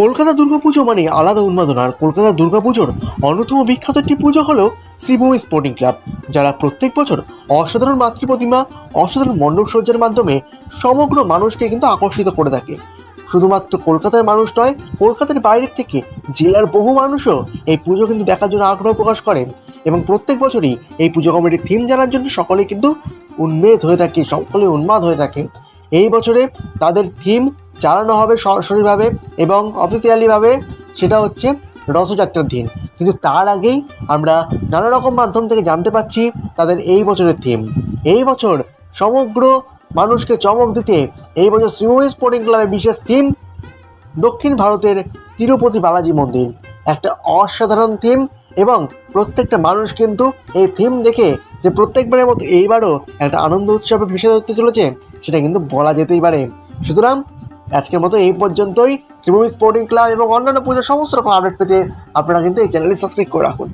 কলকাতা দুর্গাপুজো মানে আলাদা উন্মাদনা, আর কলকাতা দুর্গাপুজোর অন্যতম বিখ্যাত একটি পুজো হলো শ্রীভূমি স্পোর্টিং ক্লাব, যারা প্রত্যেক বছর অসাধারণ মাতৃ প্রতিমা অসাধারণ মণ্ডপ সজ্জার মাধ্যমে সমগ্র মানুষকে কিন্তু আকর্ষিত করে থাকে। শুধুমাত্র কলকাতার মানুষ নয়, কলকাতার বাইরের থেকে জেলার বহু মানুষও এই পুজো কিন্তু দেখার জন্য আগ্রহ প্রকাশ করেন এবং প্রত্যেক বছরই এই পুজো কমিটির থিম জানার জন্য সকলে কিন্তু উন্মেদ হয়ে থাকে সকলে উন্মাদ হয়ে থাকে। এই বছরে তাদের থিম চালানো হবে সরাসরিভাবে এবং অফিসিয়ালিভাবে সেটা হচ্ছে রথযাত্রার দিন। কিন্তু তার আগেই আমরা নানা রকম মাধ্যম থেকে জানতে পারছি তাদের এই বছরের থিম এই বছর সমগ্র মানুষকে চমক দিতে এই বছর শ্রীভূমি স্পোর্টিং ক্লাবের বিশেষ থিম দক্ষিণ ভারতের তিরুপতি বালাজি মন্দির। একটা অসাধারণ থিম এবং প্রত্যেকটা মানুষ কিন্তু এই থিম দেখে যে প্রত্যেকবারের মতো এইবারও একটা আনন্দ উৎসবে ভেসে ধরতে চলেছে, সেটা কিন্তু বলা যেতেই পারে। সুতরাং আজকের মতো এই পর্যন্তই। শ্রীভূমি স্পোর্টিং ক্লাব এবং অন্যান্য পুজোর সমস্ত রকম আপডেট পেতে আপনারা কিন্তু এই চ্যানেলটি সাবস্ক্রাইব করে রাখুন।